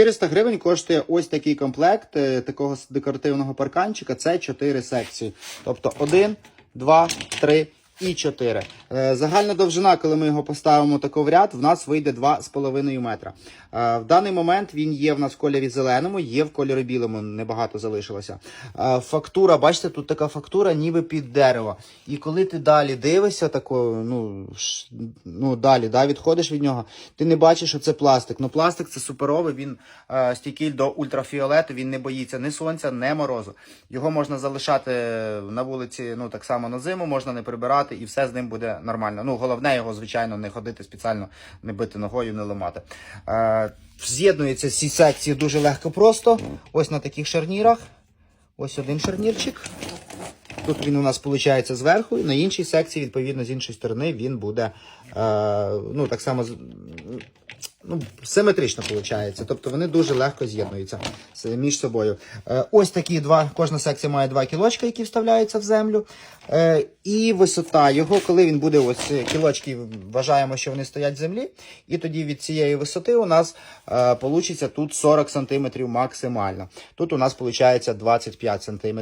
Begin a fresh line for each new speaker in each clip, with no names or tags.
400 гривень коштує ось такий комплект е, такого декоративного парканчика. Це 4 секції. Тобто 1, 2, 3 і 4. Е, Загальна довжина, коли ми його поставимо тако в ряд, в нас вийде 2,5 метра. Е, В даний момент він є в нас в кольорі зеленому, є в кольорі білому, небагато залишилося. Е, Фактура, бачите, тут така фактура, ніби під дерево. І коли ти далі дивишся, тако, ну, ну далі да, відходиш від нього, ти не бачиш, що це пластик. Ну пластик це суперовий, він стійкий до ультрафіолету, він не боїться ні сонця, ні морозу. Його можна залишати на вулиці, ну так само на зиму, можна не прибирати, і все з ним буде нормально. Ну, головне його, звичайно, не ходити спеціально, не бити ногою, не ламати. Е, з'єднуються ці секції дуже легко просто. Ось на таких шарнірах. Ось один шарнірчик. Тут він у нас виходить зверху, і на іншій секції, відповідно, з іншої сторони, він буде е, ну, так само ну, симетрично виходить. Тобто вони дуже легко з'єднуються між собою. Е, ось такі два, кожна секція має два кілочка, які вставляються в землю. Е, і висота його, коли він буде ось е, кілочки, вважаємо, що вони стоять в землі. І тоді від цієї висоти у нас е, тут 40 см максимально. Тут у нас виходить 25 см.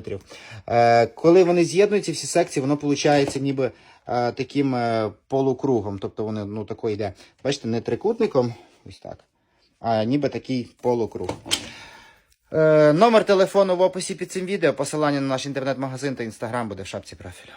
Е, коли вони з'єднуються, всі секції, воно виходить ніби е, таким е, полукругом. Тобто вони ну, тако йде. Бачите, не трикутником, ось так, а ніби такий полукруг. Е, номер телефону в описі під цим відео, посилання на наш інтернет-магазин та інстаграм буде в шапці профілю.